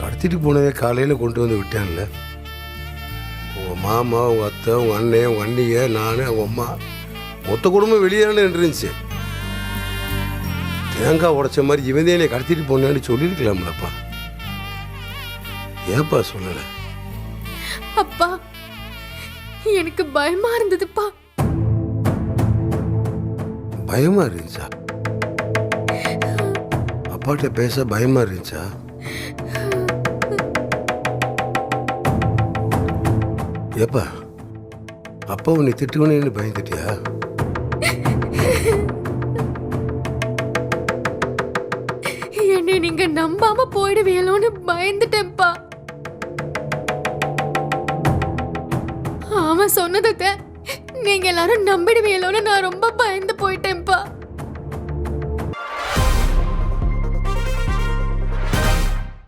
கடத்திட்டு போனதே காலையில் கொண்டு வந்து விட்டேன்ல. உங்கள் மாமா உங்கள் அத்தை உங்கள் அண்ணன் உங்கள் அண்ணிக நான் உங்கள் அம்மா மொத்த குடும்பம் வெளியேறன்னு இருந்துச்சு. தேங்காய் உடைச்ச மாதிரி இவன் என்னை கடத்திட்டு போனேன்னு சொல்லியிருக்கலாம்லப்பா. ஏப்பா சொல்லலை? அப்பா எனக்கு பயமா இருந்ததுப்பா. பயமா இருந்துச்சா? அப்பாட்ட பேச பயமா இருந்துச்சா? ஏப்பா அப்பா உன்னை திட்டுவனேன்னு பயந்துட்டியா? என்னை நீங்க நம்பாம போயிடுவீங்களோன்னு பயந்துட்டேன்ப்பா. அவன் சொன்னதை நீங்க எல்லாரும் நம்பிடுவீங்களோன்னு நான் ரொம்ப